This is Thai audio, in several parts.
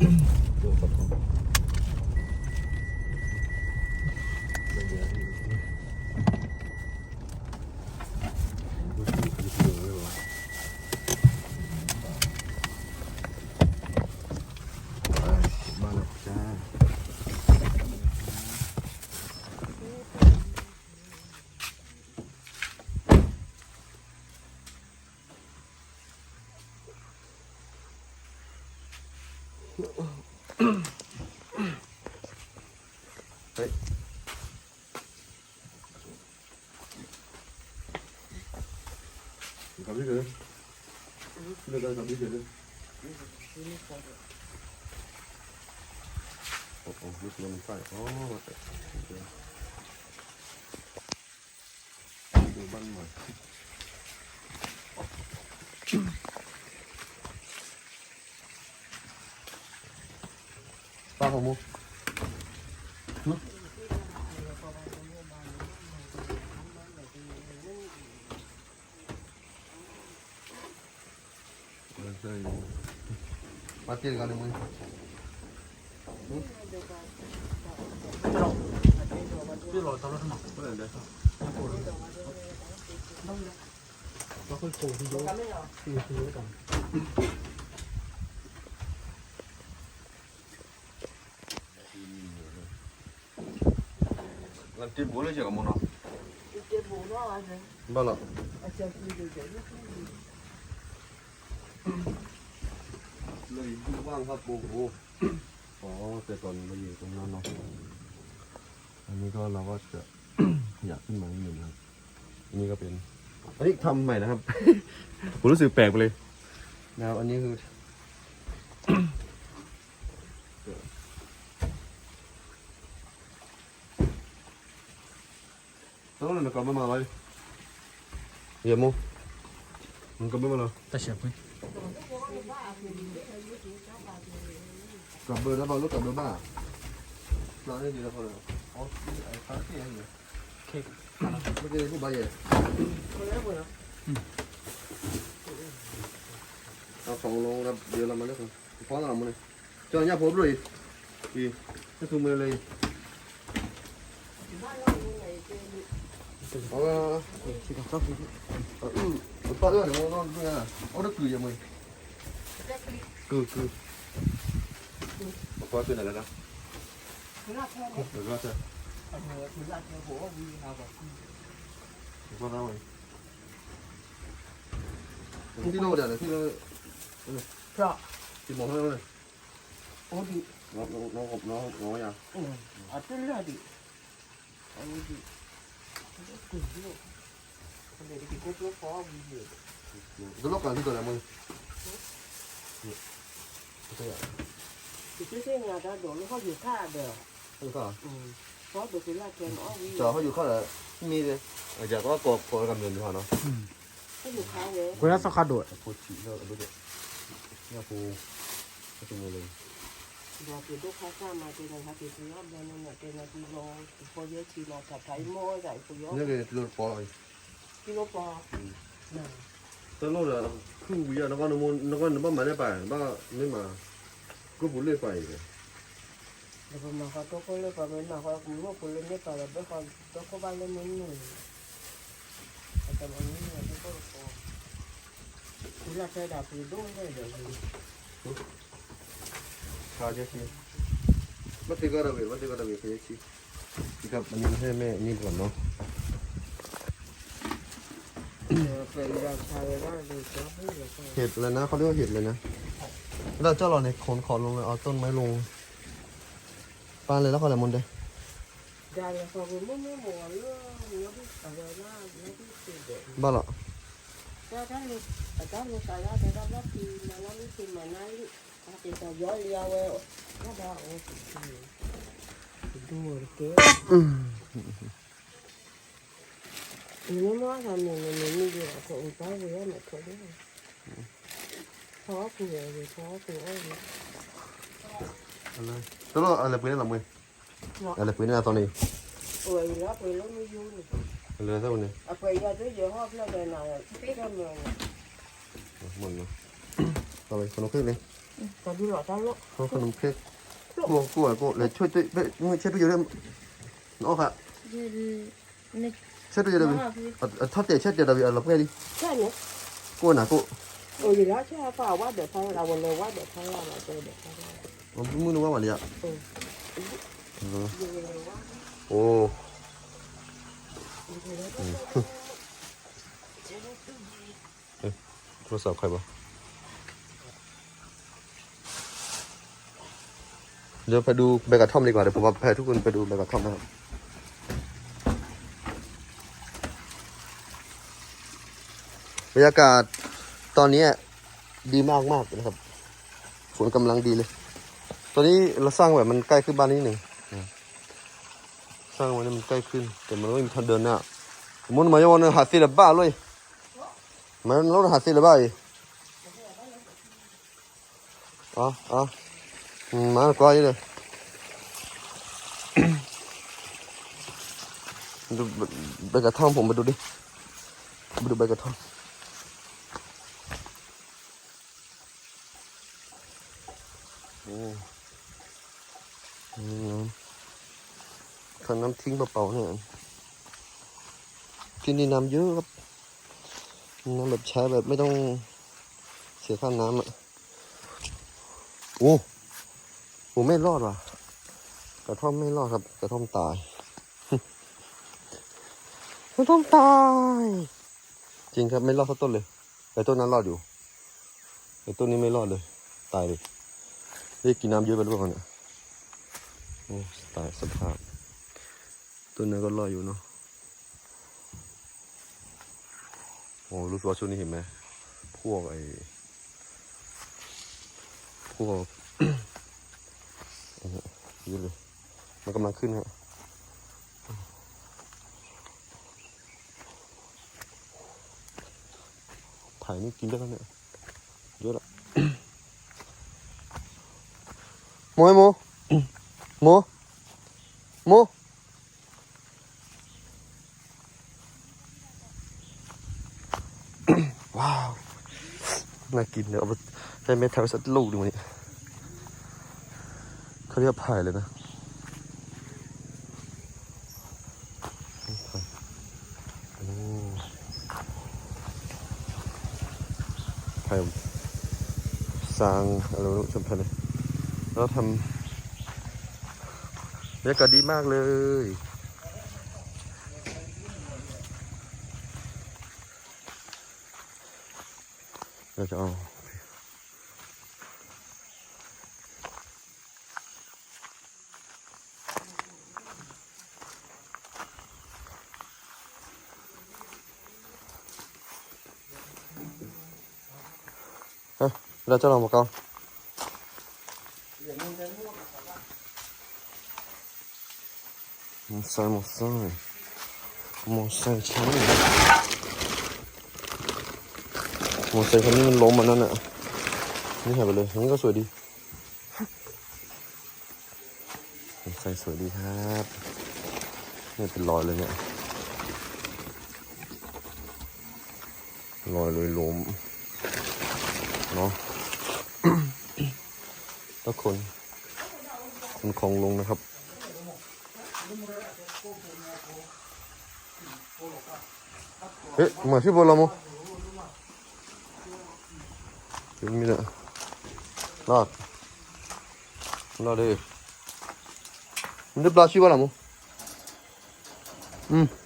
Bien. 你干啥去？出来干啥？没的。哦哦，有什么？哦，我这。嘛。发么？嗯。Patil kan nama ni. Tidak. Tidak. Tidak. Tidak. Tidak. Tidak. Nanti boleh je kamu nak? Nanti boleh lah, aja. Balak. Aja pun dia jadi. ยว่างครับปู่ปู่อ๋อแต่ตอนมาอยู่ตรงนั้นเนาะอันนี้ก็เราก็จะอยากขึ้นมานิดนึ่งครับอันนี้ก็เป็นอันนี้ทำใหม่นะครับ ผมรู้สึกแปลกไปเลยนะครัอันนี้คือต้องเลยนะก็ไม่มาเลยเยี่ยมมั้งมันก็ไม่มาแล้วแต่เฉียไป Cầm bơ nó vào lúc cầm bơ mà Nó lên gì đâu rồi Ủa, cái phá cái gì vậy? Cái kia cũng bao giờ Nó phòng luôn, nó đưa làm ăn đấy thôi Phó nó làm ăn đi Cho nhà phố rồi. Gì? Cái thùng mê lên Ờ, chị cảm giác gì? Ờ, ừ. 빠져야 돼. 어, 그냥 어렵 그게 뭐. 그 그. 먹고 왔잖아, 내가. 여기 왔어. 이거 나와. 어디 넣으려 돼? 어디 자, 이 뭐하는 어디? 너너너너 너야. 응. 아 뜰려야 돼. 어디? Cốt nó có gì nữa. Tôi lóc là cái là mày. Cái à? Thì cái xe nhà ta đổ nó có gì khác được. Cái à? Ừ. Có được cái là kèm nó gì. Chờ họ dùng khác là mi đi. Ở giờ có cột cột cầm đường cho họ nó. Có được khác đấy. Quên sao khá đổi. Cô chỉ nó ở bên đây. Nhà cô cái chung lên. Và cái lúc khác xa mà cái này khác thì nó bên này cái này thì nó có giới chỉ nó thật thấy mua giải của nó. Nhớ cái lột bỏ rồi. Cái lúc bò. Nè. Tôi nói là khu bây giờ nó có nó muốn nó có nó bắt máy đấy phải, bắt nhưng mà cứ muốn lên phải. Rồi mà họ tôi có lên và bên mà họ cũng mua của lên nhất là bên họ tôi có bao lên mấy người. Ở trong anh ấy là tôi có được bò. Cứ là xe đạp thì đúng rồi được gì. Sao chứ chị? Bắt thì có đặc biệt, bắt thì có đặc biệt cái chị. Chị gặp anh ให้แม่นี่ก่อนเนาะ Vậy là sao ra thì có biết là sao. เห็ดเลยนะเขาเรียกว่าเห็ดเลยนะแล้ว กิโลปอน่ะ登录了，可不一样，那个能不那个能不买得摆，那没买，可不累摆的。แล้วผมมาเขาตกเลยประมาณมาเขาผมว่าคนเล่นไม่ต่แล้วไปเขาตกบ้านเล่นนิดหนึ่งแต่บางนิดหนึ่ไม่ก็พอคุณรักใจดาบปีดุ้งได้เดี๋ยวนี้ข้าวเยอะสิมาตีกระเบิดมาตีกระเบิดไปเยอะสีที่กับมันให้แม่นี่ก่อนเนาะ ปยาด้วยเยอะหอบแล้วเดินหน่อยพี่ก็เมืองหมดแล้วต่อไปขนมเค้กเลยตอนที่หล่อตั้งโลกขนมเค้กกลัวกลัวกลัวเลยช่วยช่วยช่วยช่วยดูเยอเล Nếu nó làm này mình mình đi vào cũng có vía mà cũng khó cũng vậy thì khó cũng ấy Tôi anh là bữa làm là anh là bữa nay là tuần này Ôi nó quỳ nó mới vui Lừa sao này À quỳ ra tới giờ hóp nó đời nào biết đâu mà Mừng tao Rồi con nó khét lên Tao đi. Lọ tao lúc Không con nó khét Cô cô cô lại chơi tôi Chết bây giờ đây Nó hả? Nó ยว่าเดี๋ยวพอเราเราเจอเดี๋ยวพอเราผมมึงรู้ว่าวันนี้อะอยู่เลยว่าโอ้โทรศัพท์ใครบ้างเดี๋ยวไปดูใบกระท่อมดีกว่าเดี๋ยวผมพาทุกคนไปดูใบกระท่อมนะครับ บรรยากาศตอนนี้ดีมากมากนะครับฝนกำลังดีเลย ตอนนี้เราสร้างแบบมันใกล้ขึ้นบ้านนิดหนึ่งสร้างไว้เนี่ยมันใกล้ขึ้น แต่มันไม่มีทางเดินหน้ามันมาโยนหาสิละบ้าเลยมันรถหาสิละบ้าอีอ๋ออ๋อมาก็ยังเลยดูใบกระท่อมผมไปดูดิไปดูใบกระท่อมโอ้อืม ทางน้ำทิ้งเปล่าๆเนี่ยที่นี่น้ำเยอะครับน้ำแบบใช้แบบไม่ต้องเสียค่าน้ำอะโอ้โหไม่รอดว่ะ กระท่อมไม่รอดครับ กระท่อมตาย กระท่อมตาย จริงครับไม่รอดสักต้นเลยแต่ต้นนั้นรอดอยู่แต่ต้นนี้ไม่รอดเลย ตายเลย ได้กินน้ำเยอะไปหรือเปล่าเนี่ยโอ้ตายสภาพต้นนั้นก็รอดอยู่เนาะโอ้รู้สึกว่าช่วงนี้เห็นไหมพวกไอ้พวกโอ้โหเยอะเลยมันกำลังขึ้นฮะถ่ายนี่กินได้แล้วเนี่ยเยอะละ โมยโมโมโมว้าวน่ากินเดี๋ยวเอาไปให้แม่แถวสักลูกดูนี่เขาเรียกว่าไผ่เลยนะผ่โอ้ไผ่สร้างอะไรไม่รู้จำเป็นเลย แล้วทำบรรยากาศดีมากเลย เราจะเอาเฮ้ยเรา จะลองมาก่อนมอไซค์มอไซค์มไซค์ใช่มอเตอร์ไซค์คันนี้มันล้มมันนั่นอะ นี่หายไปเลยอันนี้ก็สวยดีมไซสวยดีครับนี่เป็นรอยเลยเนี่ยรอยเลยล้มเนาะแล้วคนคนของลงนะครับ え、masih bola mu? Mira. Not. Not it. Ini.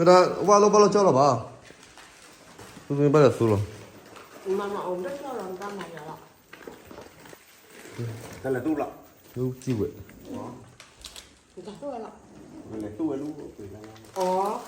那他娃都把他教了吧？都已经把他收了。妈妈，我们这教人干嘛去了？đây là tu lọc. Tu chiêu vậy đó tu lọc. Mình là tu luôn quỷ là ờ